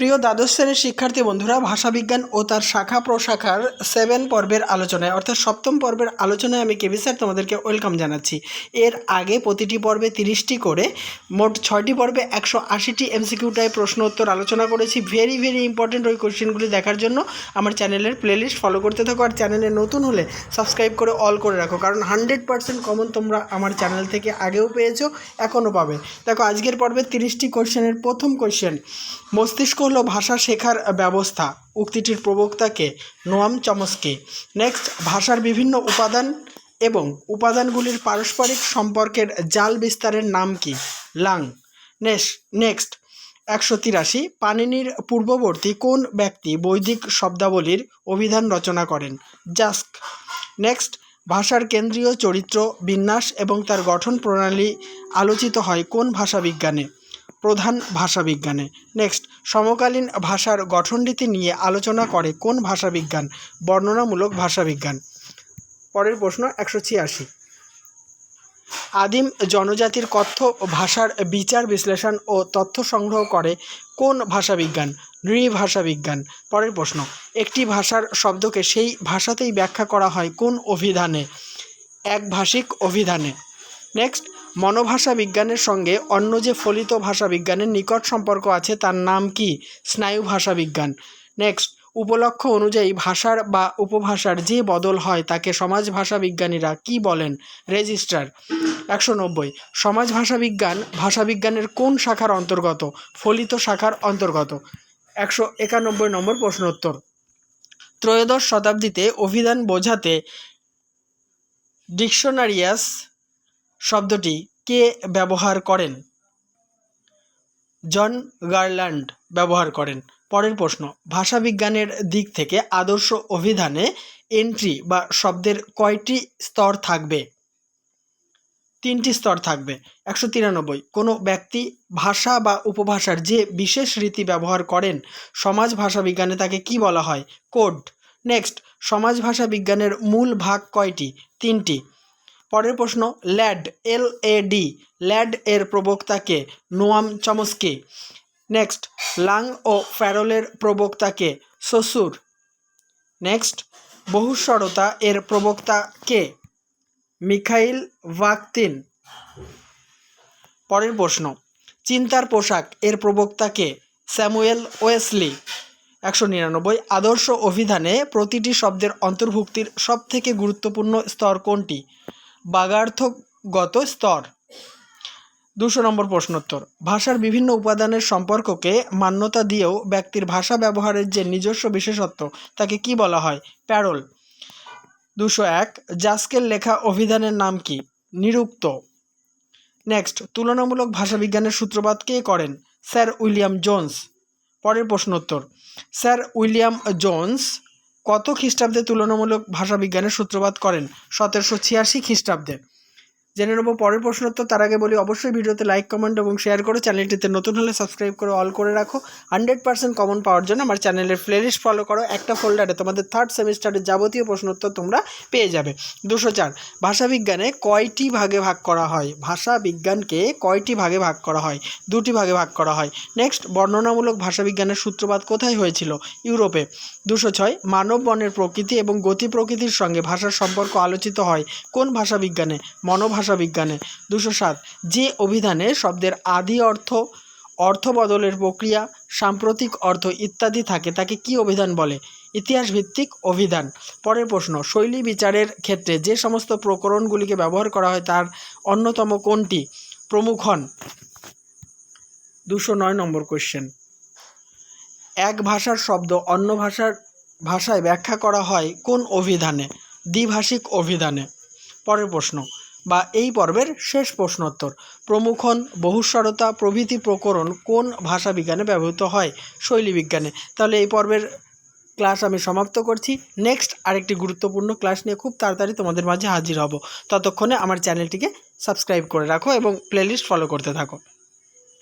প্রিয় দ্বাদশ শ্রেণির শিক্ষার্থী বন্ধুরা, ভাষাবিজ্ঞান ও তার শাখা প্রশাখার সেভেন পর্বের আলোচনায়, অর্থাৎ সপ্তম পর্বের আলোচনায় আমি কেবি স্যার তোমাদেরকে ওয়েলকাম জানাচ্ছি। এর আগে প্রতিটি পর্বে তিরিশটি করে, মোট ছয়টি পর্বে একশো আশিটি এমসিকিউ টাইপ প্রশ্ন উত্তর আলোচনা করেছি। ভেরি ভেরি ইম্পর্টেন্ট ওই কোশ্চেনগুলি দেখার জন্য আমার চ্যানেলের প্লেলিস্ট ফলো করতে থাকো আর চ্যানেলে নতুন হলে সাবস্ক্রাইব করে অল করে রাখো, কারণ হান্ড্রেড পার্সেন্ট কমন তোমরা আমার চ্যানেল থেকে আগেও পেয়েছ, এখনও পাবে। দেখো, আজকের পর্বে তিরিশটি কোশ্চেনের প্রথম কোশ্চেন মস্তিষ্ক হলো ভাষা শেখার ব্যবস্থা, উক্তিটির প্রবক্তাকে নোয়াম চমস্কি। নেক্সট ভাষার বিভিন্ন উপাদান এবং উপাদানগুলির পারস্পরিক সম্পর্কের জাল বিস্তারের নাম কি? লাং। নেক্সট। একশো তিরাশি, পানিনির পূর্ববর্তী কোন ব্যক্তি বৈদিক শব্দাবলীর অভিধান রচনা করেন? জাস্ক। নেক্সট, ভাষার কেন্দ্রীয় চরিত্র বিন্যাস এবং তার গঠন প্রণালী আলোচিত হয় কোন ভাষাবিজ্ঞানে? প্রধান ভাষাবিজ্ঞানে নেক্সট সমকালীন ভাষার গঠনরীতি নিয়ে আলোচনা করে কোন ভাষাবিজ্ঞান বর্ণনামূলক ভাষাবিজ্ঞান পরের প্রশ্ন, একশো ছিয়াশি। আদিম জনজাতির কথ্য ভাষার বিচার, বিশ্লেষণ ও তথ্য সংগ্রহ করে কোন ভাষাবিজ্ঞান নৃভাষাবিজ্ঞান পরের প্রশ্ন, একটি ভাষার শব্দকে সেই ভাষাতেই ব্যাখ্যা করা হয় কোন অভিধানে? একভাষিক অভিধানে। নেক্সট মনোভাষা বিজ্ঞানের সঙ্গে অন্য যে ফলিত ভাষা বিজ্ঞানের নিকট সম্পর্ক আছে, তার নাম কি? স্নায়ু ভাষা বিজ্ঞান। নেক্সট উপলক্ষ অনুযায়ী ভাষার বা উপভাষার যে বদল হয়, তাকে সমাজ ভাষা বিজ্ঞানীরা কি বলেন? রেজিস্ট্রার একশো নব্বই। সমাজ ভাষা বিজ্ঞান ভাষাবিজ্ঞানের কোন শাখার অন্তর্গত? ফলিত শাখার অন্তর্গত। একশো একানব্বই নম্বর প্রশ্নোত্তর। ত্রয়োদশ শতাব্দীতে অভিধান বোঝাতে ডিকশনারিয়াস শব্দটি কে ব্যবহার করেন? জন গার্ল্যান্ড ব্যবহার করেন। পরের প্রশ্ন, ভাষাবিজ্ঞানের দিক থেকে আদর্শ অভিধানে এন্ট্রি বা শব্দের কয়টি স্তর থাকবে? তিনটি স্তর থাকবে। একশো তিরানব্বই, কোনো ব্যক্তি ভাষা বা উপভাষার যে বিশেষ রীতি ব্যবহার করেন, সমাজ ভাষা বিজ্ঞানে তাকে কি বলা হয়? কোড। নেক্সট, সমাজ ভাষা বিজ্ঞানের মূল ভাগ কয়টি? তিনটি। পরের প্রশ্ন, LAD L A D lad এর প্রবক্তাকে নোয়াম চমস্কি। নেক্সট, লাং ও ফ্যারোলের প্রবক্তাকে শ্বশুর নেক্সট, বহুস্বরতা এর প্রবক্তা কে মিখাইল ভাকতিন পরের প্রশ্ন, চিন্তার পোশাক এর প্রবক্তা কে স্যামুয়েল ওয়েসলি। একশো নিরানব্বই, আদর্শ অভিধানে প্রতিটি শব্দের অন্তর্ভুক্তির সবথেকে গুরুত্বপূর্ণ স্তর কোনটি? বাগার্থগত স্তর। দুশো নম্বর প্রশ্নোত্তর ভাষার বিভিন্ন উপাদানের সম্পর্ককে মান্যতা দিয়েও ব্যক্তির ভাষা ব্যবহারের যে নিজস্ব বিশেষত্ব, তাকে কি বলা হয়? প্যারোল। দুশো এক, জাস্কের লেখা অভিধানের নাম কি? নিরুক্ত। নেক্সট, তুলনামূলক ভাষাবিজ্ঞানের সূত্রপাত কে করেন? Sir William Jones. পরের প্রশ্নোত্তর স্যার উইলিয়াম জোন্স কত খ্রিস্টাব্দে তুলনামূলক ভাষাবিজ্ঞানের সূত্রপাত করেন? সতেরোশো ছিয়াশি খ্রিস্টাব্দে। জেনে নেব। পরের প্রশ্নোত্তর তার আগে বলি, অবশ্যই ভিডিওতে লাইক কমেন্ট এবং শেয়ার করো। চ্যানেলটিতে নতুন হলে সাবস্ক্রাইব করে অল করে রাখো। হান্ড্রেড পার্সেন্ট কমন পাওয়ার জন্য আমার চ্যানেলের প্লেলিস্ট ফলো করো। একটা ফোল্ডারে তোমাদের থার্ড সেমিস্টারের যাবতীয় প্রশ্নোত্তর তোমরা পেয়ে যাবে। দুশো চার ভাষাবিজ্ঞানে কয়টি ভাগে ভাগ করা হয়? ভাষা বিজ্ঞানকে কয়টি ভাগে ভাগ করা হয়? দুটি ভাগে ভাগ করা হয়। নেক্সট বর্ণনামূলক ভাষাবিজ্ঞানের সূত্রপাত কোথায় হয়েছিল? ইউরোপে। দুশো ছয়, মানব বনের প্রকৃতি এবং গতি প্রকৃতির সঙ্গে ভাষার সম্পর্ক আলোচিত হয়। কোন ভাষাবিজ্ঞানে মনোভাষা বিজ্ঞানে দুশো সাত। যে অভিধানে শব্দের আদি অর্থ অর্থ বদলের প্রক্রিয়া, সাম্প্রতিক অর্থ ইত্যাদি থাকে, তাকে কি অভিধান বলে? ইতিহাস ভিত্তিক অভিধান। পরের প্রশ্ন, শৈলী বিচারের ক্ষেত্রে যে সমস্ত প্রকরণগুলিকে ব্যবহার করা হয় তার অন্যতম কোনটি? প্রমুখন দুশো নয় নম্বর কোয়েশ্চেন এক ভাষার শব্দ অন্য ভাষার ভাষায় ব্যাখ্যা করা হয় কোন অভিধানে? দ্বিভাষিক অভিধানে। পরের প্রশ্ন বা এই পর্বের শেষ প্রশ্নোত্তর। প্রমুখন বহুস্বরতা প্রভৃতি প্রকরণ কোন ভাষা বিজ্ঞানে ব্যবহৃত হয় শৈলী বিজ্ঞানে তাহলে এই পর্বের ক্লাস আমি সমাপ্ত করছি। নেক্সট আরেকটি গুরুত্বপূর্ণ ক্লাস নিয়ে খুব তাড়াতাড়ি তোমাদের মাঝে হাজির হব। ততক্ষণে আমার চ্যানেলটিকে সাবস্ক্রাইব করে রাখো এবং প্লেলিস্ট ফলো করতে থাকো।